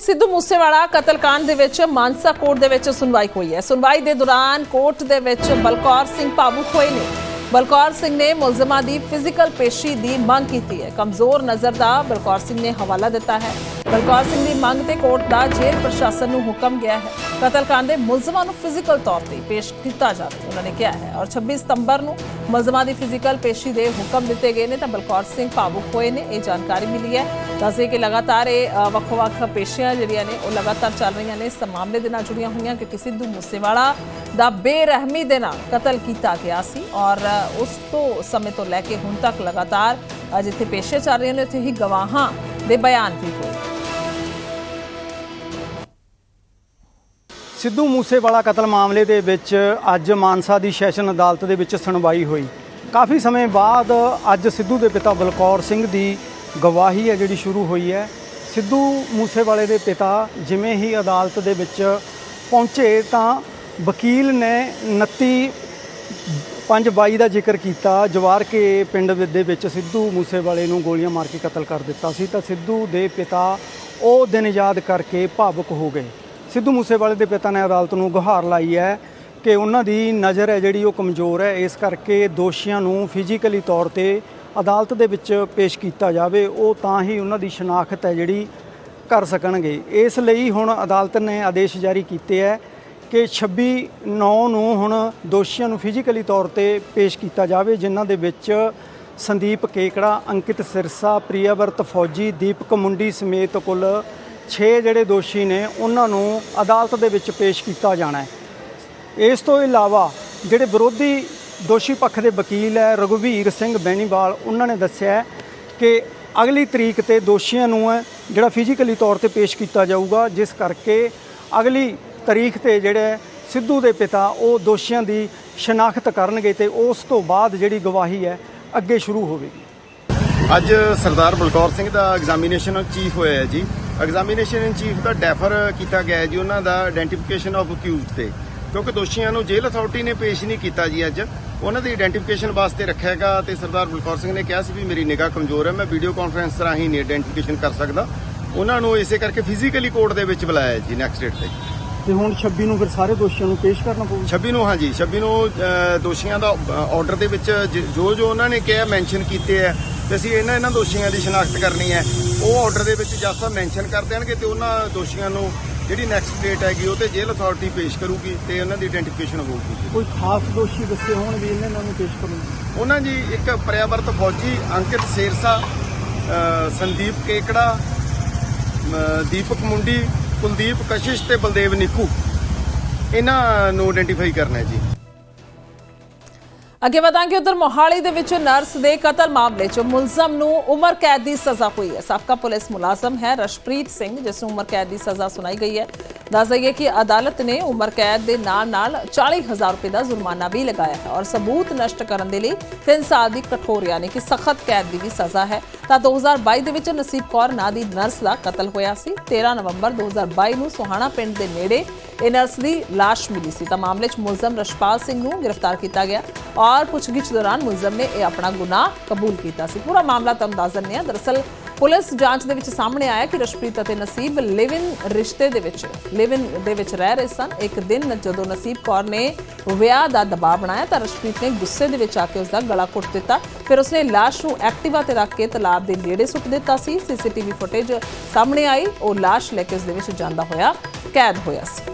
ਸਿੱਧੂ ਮੂਸੇਵਾਲਾ ਕਤਲकांड ਦੇ ਵਿੱਚ ਮਾਨਸਾ ਕੋਰਟ ਦੇ ਵਿੱਚ ਸੁਣਵਾਈ ਹੋਈ ਹੈ। ਸੁਣਵਾਈ ਦੇ ਦੌਰਾਨ ਕੋਰਟ ਦੇ ਵਿੱਚ ਬਲਕੌਰ ਸਿੰਘ ਭਾਵੁਕ ਹੋਏ ਨੇ। ਬਲਕੌਰ ਸਿੰਘ ਨੇ ਮੁਲਜ਼ਮਾਂ ਦੀ ਫਿਜ਼ੀਕਲ ਪੇਸ਼ੀ ਦੀ ਮੰਗ ਕੀਤੀ ਹੈ। ਕਮਜ਼ੋਰ ਨਜ਼ਰ ਦਾ ਬਲਕੌਰ ਸਿੰਘ ਨੇ ਹਵਾਲਾ ਦਿੱਤਾ ਹੈ। ਬਲਕੌਰ ਸਿੰਘ ਦੀ ਮੰਗ ਤੇ ਕੋਰਟ ਦਾ ਜੇਲ੍ਹ ਪ੍ਰਸ਼ਾਸਨ ਨੂੰ ਹੁਕਮ ਗਿਆ ਹੈ। ਕਤਲकांड ਦੇ ਮੁਲਜ਼ਮਾਂ ਨੂੰ ਫਿਜ਼ੀਕਲ ਤੌਰ ਤੇ ਪੇਸ਼ ਕੀਤਾ ਜਾਵੇ ਉਹਨਾਂ ਨੇ ਕਿਹਾ ਹੈ। ਔਰ 26 ਸਤੰਬਰ ਨੂੰ ਮੁਲਜ਼ਮਾਂ ਦੀ ਫਿਜ਼ੀਕਲ ਪੇਸ਼ੀ ਦੇ ਹੁਕਮ ਦਿੱਤੇ ਗਏ ਨੇ ਤਾਂ ਬਲਕੌਰ ਸਿੰਘ ਭਾਵੁਕ ਹੋਏ ਨੇ ਇਹ ਜਾਣਕਾਰੀ ਮਿਲੀ ਹੈ। ਦੱਸਦੇ ਕਿ ਲਗਾਤਾਰ ਇਹ ਅ, ਵੱਖ-ਵੱਖ ਪੇਸ਼ੀਆਂ ਜਿਹੜੀਆਂ ਨੇ ਉਹ ਲਗਾਤਾਰ ਚੱਲ ਰਹੀਆਂ ਨੇ। ਇਸ ਮਾਮਲੇ ਦੇ ਨਾਲ ਜੁੜੀਆਂ ਹੋਈਆਂ ਕਿ ਸਿੱਧੂ ਮੂਸੇਵਾਲਾ ਦਾ ਬੇਰਹਿਮੀ ਦੇ ਨਾਲ ਕਤਲ ਕੀਤਾ ਗਿਆ ਸੀ। ਔਰ ਉਸ ਤੋਂ ਸਮੇਂ ਤੋਂ ਲੈ ਕੇ ਹੁਣ ਤੱਕ ਲਗਾਤਾਰ ਜਿੱਥੇ ਪੇਸ਼ੀਆਂ ਚੱਲ ਰਹੀਆਂ ਨੇ ਉੱਥੇ ਹੀ ਗਵਾਹਾਂ ਦੇ ਬਿਆਨ ਵੀ ਹੋਏ। ਸਿੱਧੂ ਮੂਸੇਵਾਲਾ ਕਤਲ ਮਾਮਲੇ ਦੇ ਵਿੱਚ ਅੱਜ ਮਾਨਸਾ ਦੀ ਸੈਸ਼ਨ ਅਦਾਲਤ ਦੇ ਵਿੱਚ ਸੁਣਵਾਈ ਹੋਈ। ਕਾਫੀ ਸਮੇਂ ਬਾਅਦ ਅੱਜ ਸਿੱਧੂ ਦੇ ਪਿਤਾ ਬਲਕੌਰ ਸਿੰਘ ਦੀ ਗਵਾਹੀ ਹੈ ਜਿਹੜੀ ਸ਼ੁਰੂ ਹੋਈ ਹੈ। ਸਿੱਧੂ ਮੂਸੇਵਾਲੇ ਦੇ ਪਿਤਾ ਜਿਵੇਂ ਹੀ ਅਦਾਲਤ ਦੇ ਵਿੱਚ ਪਹੁੰਚੇ ਤਾਂ ਵਕੀਲ ਨੇ 29 522 ਦਾ ਜ਼ਿਕਰ ਕੀਤਾ। ਜਵਾਰ ਕੇ ਪਿੰਡ ਦੇ ਵਿੱਚ ਸਿੱਧੂ ਮੂਸੇਵਾਲੇ ਨੂੰ ਗੋਲੀਆਂ ਮਾਰ ਕੇ ਕਤਲ ਕਰ ਦਿੱਤਾ ਸੀ ਤਾਂ ਸਿੱਧੂ ਦੇ ਪਿਤਾ ਉਹ ਦਿਨ ਯਾਦ ਕਰਕੇ ਭਾਵੁਕ ਹੋ ਗਏ। ਸਿੱਧੂ ਮੂਸੇਵਾਲੇ ਦੇ ਪਿਤਾ ਨੇ ਅਦਾਲਤ ਨੂੰ ਗੁਹਾਰ ਲਾਈ ਹੈ ਕਿ ਉਹਨਾਂ ਦੀ ਨਜ਼ਰ ਹੈ ਜਿਹੜੀ ਉਹ ਕਮਜ਼ੋਰ ਹੈ। ਇਸ ਕਰਕੇ ਦੋਸ਼ੀਆਂ ਨੂੰ ਫਿਜ਼ੀਕਲੀ ਤੌਰ ਤੇ ਅਦਾਲਤ ਦੇ ਵਿੱਚ ਪੇਸ਼ ਕੀਤਾ ਜਾਵੇ। ਉਹ ਤਾਂ ਹੀ ਉਹਨਾਂ ਦੀ ਸ਼ਨਾਖਤ ਹੈ ਜਿਹੜੀ ਕਰ ਸਕਣਗੇ। ਇਸ ਲਈ ਹੁਣ ਅਦਾਲਤ ਨੇ ਆਦੇਸ਼ ਜਾਰੀ ਕੀਤੇ ਹੈ ਕਿ 26 9 ਨੂੰ ਹੁਣ ਦੋਸ਼ੀਆਂ ਨੂੰ ਫਿਜ਼ੀਕਲੀ ਤੌਰ ਤੇ ਪੇਸ਼ ਕੀਤਾ ਜਾਵੇ, ਜਿਨ੍ਹਾਂ ਦੇ ਵਿੱਚ ਸੰਦੀਪ ਕੇਕੜਾ, ਅੰਕਿਤ ਸਿਰਸਾ, ਪ੍ਰਿਆਵਰਤ ਫੌਜੀ, ਦੀਪਕ ਮੁੰਡੀ ਸਮੇਤ ਕੁੱਲ 6 ਜਿਹੜੇ ਦੋਸ਼ੀ ਨੇ, ਉਹਨਾਂ ਨੂੰ ਅਦਾਲਤ ਦੇ ਵਿੱਚ ਪੇਸ਼ ਕੀਤਾ ਜਾਣਾ ਹੈ। ਇਸ ਤੋਂ ਇਲਾਵਾ ਜਿਹੜੇ ਵਿਰੋਧੀ ਦੋਸ਼ੀ ਪੱਖ ਦੇ ਵਕੀਲ ਹੈ, ਰਘੁਵੀਰ ਸਿੰਘ ਬੈਣੀਵਾਲ ਉਹਨਾਂ ਨੇ ਦੱਸਿਆ ਕਿ ਅਗਲੀ ਤਰੀਕ ਤੇ ਦੋਸ਼ੀਆਂ ਨੂੰ ਜਿਹੜਾ ਫਿਜ਼ੀਕਲੀ ਤੌਰ ਤੇ ਪੇਸ਼ ਕੀਤਾ ਜਾਊਗਾ, ਜਿਸ ਕਰਕੇ ਅਗਲੀ ਤਾਰੀਖ ਤੇ ਜਿਹੜੇ ਸਿੱਧੂ ਦੇ ਪਿਤਾ, ਉਹ ਦੋਸ਼ੀਆਂ ਦੀ ਸ਼ਨਾਖਤ ਕਰਨਗੇ ਤੇ ਉਸ ਤੋਂ ਬਾਅਦ ਜਿਹੜੀ ਗਵਾਹੀ ਹੈ, ਅੱਗੇ ਸ਼ੁਰੂ ਹੋਵੇਗੀ। ਅੱਜ ਸਰਦਾਰ ਬਲਕੌਰ ਸਿੰਘ ਦਾ ਐਗਜ਼ਾਮੀਨੇਸ਼ਨ ਚੀਫ ਹੋਇਆ ਹੈ ਜੀ। ਐਗਜ਼ਾਮੀਨੇਸ਼ਨ ਇਨ ਚੀਫ ਦਾ ਡੈਫਰ ਕੀਤਾ ਗਿਆ ਜੀ ਉਹਨਾਂ ਦਾ ਆਇਡੈਂਟੀਫਿਕੇਸ਼ਨ ਆਫ ਅਕਿਊਜ਼ਡ ਤੇ। ਕਿਉਂਕਿ ਦੋਸ਼ੀਆਂ ਨੂੰ ਜੇਲ੍ਹ ਅਥਾਰਟੀ ਨੇ ਪੇਸ਼ ਨਹੀਂ ਕੀਤਾ ਜੀ ਅੱਜ। ਉਹਨਾਂ ਦੀ ਆਇਡੈਂਟੀਫਿਕੇਸ਼ਨ ਵਾਸਤੇ ਰੱਖਿਆ ਹੈਗਾ ਤੇ ਸਰਦਾਰ ਬਲਕੌਰ ਸਿੰਘ ਨੇ ਕਿਹਾ ਸੀ ਵੀ ਮੇਰੀ ਨਿਗਾਹ ਕਮਜ਼ੋਰ ਹੈ ਮੈਂ ਵੀਡੀਓ ਕਾਨਫਰੰਸ ਰਾਹੀਂ ਨਹੀਂ ਆਇਡੈਂਟੀਫਿਕੇਸ਼ਨ ਕਰ ਸਕਦਾ। ਉਹਨਾਂ ਨੂੰ ਇਸੇ ਕਰਕੇ ਫਿਜ਼ੀਕਲੀ ਕੋਰਟ ਦੇ ਵਿੱਚ ਬੁਲਾਇਆ ਜੀ ਨੈਕਸਟ ਡੇਟ ਤੇ। ਤੇ ਹੁਣ 26 ਨੂੰ ਫਿਰ ਸਾਰੇ ਦੋਸ਼ੀਆਂ ਨੂੰ ਪੇਸ਼ ਕਰਨਾ ਪਊਗਾ 26 ਨੂੰ ਹਾਂਜੀ। 26 ਨੂੰ ਦੋਸ਼ੀਆਂ ਦਾ ਆਰਡਰ ਦੇ ਵਿੱਚ ਜ- ਜੋ ਉਹਨਾਂ ਨੇ ਕਿਹਾ ਮੈਂਸ਼ਨ ਕੀਤੇ ਹੈ ਤੇ ਅਸੀਂ ਇਹਨਾਂ ਇਹਨਾਂ ਦੋਸ਼ੀਆਂ ਦੀ ਸ਼ਨਾਖਤ ਕਰਨੀ ਹੈ। ਉਹ ਆਰਡਰ ਦੇ ਵਿੱਚ ਜੱਜ ਸਾਹਿਬ ਮੈਂਸ਼ਨ ਕਰ ਦੇਣਗੇ ਤੇ ਉਹਨਾਂ ਦੋਸ਼ੀਆਂ ਨੂੰ ਜਿਹੜੀ ਨੈਕਸਟ ਡੇਟ ਹੈਗੀ ਉਹ ਤੇ ਜੇਲ੍ਹ ਅਥਾਰਟੀ ਪੇਸ਼ ਕਰੂਗੀ ਤੇ ਉਹਨਾਂ ਦੀ ਆਇਡੈਂਟੀਫਿਕੇਸ਼ਨ ਹੋਊਗੀ। ਕੋਈ ਖਾਸ ਦੋਸ਼ੀ ਦੱਸੇ ਹੋਣ ਵੀ ਇਹਨਾਂ ਨੂੰ ਪੇਸ਼ ਕਰੂਗਾ? ਉਹਨਾਂ ਜੀ ਇੱਕ ਪ੍ਰਿਆਵਰਤ ਫੌਜੀ ਅੰਕਿਤ ਸੇਰਸਾ ਸੰਦੀਪ ਕੇਕੜਾ ਦੀਪਕ ਮੁੰਡੀ ਕੁਲਦੀਪ ਕਸ਼ਿਸ਼ ਤੇ ਬਲਦੇਵ ਨਿੱਕੂ। ਇਹਨਾਂ ਨੂੰ ਆਇਡੈਂਟੀਫਾਈ ਕਰਨਾ ਹੈ ਜੀ। ਅੱਗੇ ਵਧਾਂਗੇ ਉਧਰ ਮੋਹਾਲੀ ਦੇ ਵਿੱਚ ਨਰਸ ਦੇ ਕਤਲ ਮਾਮਲੇ 'ਚ। ਮੁਲਜ਼ਮ ਨੂੰ ਉਮਰ ਕੈਦ ਦੀ ਸਜ਼ਾ ਹੋਈ ਹੈ। ਸਾਬਕਾ ਪੁਲਿਸ ਮੁਲਾਜ਼ਮ ਹੈ ਰਸ਼ਪ੍ਰੀਤ ਸਿੰਘ, ਜਿਸ ਨੂੰ ਉਮਰ ਕੈਦ ਦੀ ਸਜ਼ਾ ਸੁਣਾਈ ਗਈ ਹੈ। ਦੱਸ ਦਈਏ ਕਿ ਅਦਾਲਤ ਨੇ ਉਮਰ ਕੈਦ ਦੇ ਨਾਲ ਨਾਲ 40000 ਰੁਪਏ ਦਾ ਜੁਰਮਾਨਾ ਵੀ ਲਗਾਇਆ ਹੈ ਔਰ ਸਬੂਤ ਨਸ਼ਟ ਕਰਨ ਦੇ ਲਈ 3 ਸਾਲ ਦੀ ਕਠੋਰ ਯਾਨੀ ਕਿ ਸਖਤ ਕੈਦ ਦੀ ਵੀ ਸਜ਼ਾ ਹੈ। ਤਾਂ 2022 ਦੇ ਵਿੱਚ ਨਸੀਬ ਕੌਰ ਨਾਂ ਦੀ ਨਰਸ ਦਾ ਕਤਲ ਹੋਇਆ ਸੀ। 13 ਨਵੰਬਰ 2022 ਨੂੰ ਸੋਹਾਣਾ ਪਿੰਡ ਦੇ ਨੇੜੇ ਇਹ ਨਰਸ ਦੀ ਲਾਸ਼ ਮਿਲੀ ਸੀ। ਤਾਂ ਮਾਮਲੇ 'ਚ ਮੁਲਜ਼ਮ ਰਸ਼ਪਾਲ ਸਿੰਘ ਨੂੰ ਗ੍ਰਿਫਤਾਰ ਕੀਤਾ ਗਿਆ ਔਰ ਪੁੱਛਗਿੱਛ ਦੌਰਾਨ ਮੁਲਜ਼ਮ ਨੇ ਇਹ ਆਪਣਾ ਗੁਨਾਹ ਕਬੂਲ ਕੀਤਾ ਸੀ। ਪੂਰਾ ਮਾਮਲਾ ਤੁਹਾਨੂੰ ਦੱਸ ਦਿੰਦੇ ਹਾਂ। ਦਰਅਸਲ ਪੁਲਿਸ ਜਾਂਚ ਦੇ ਵਿੱਚ ਸਾਹਮਣੇ ਆਇਆ ਕਿ ਰਸ਼ਪ੍ਰੀਤ ਅਤੇ ਨਸੀਬ ਲਿਵ ਇਨ ਰਿਸ਼ਤੇ ਦੇ ਵਿੱਚ ਲਿਵ ਇਨ ਦੇ ਵਿੱਚ ਰਹਿ ਰਹੇ ਸਨ। ਇੱਕ ਦਿਨ ਜਦੋਂ ਨਸੀਬ ਕੌਰ ਨੇ ਵਿਆਹ ਦਾ ਦਬਾਅ ਬਣਾਇਆ ਤਾਂ ਰਸ਼ਪ੍ਰੀਤ ਨੇ ਗੁੱਸੇ ਦੇ ਵਿੱਚ ਆ ਕੇ ਉਸ ਦਾ ਗਲਾ ਘੁੱਟ ਦਿੱਤਾ। ਫਿਰ ਉਸਨੇ ਲਾਸ਼ ਨੂੰ ਐਕਟਿਵਾ ਤੇ ਰੱਖ ਕੇ ਤਲਾਬ ਦੇ ਨੇੜੇ ਸੁੱਟ ਦਿੱਤਾ ਸੀ। ਸੀਸੀਟੀਵੀ ਫੁਟੇਜ ਸਾਹਮਣੇ ਆਈ। ਉਹ ਲਾਸ਼ ਲੈ ਕੇ ਉਸ ਦੇ ਵਿੱਚ ਜਾਂਦਾ ਹੋਇਆ, ਕੈਦ ਹੋਇਆ ਸੀ।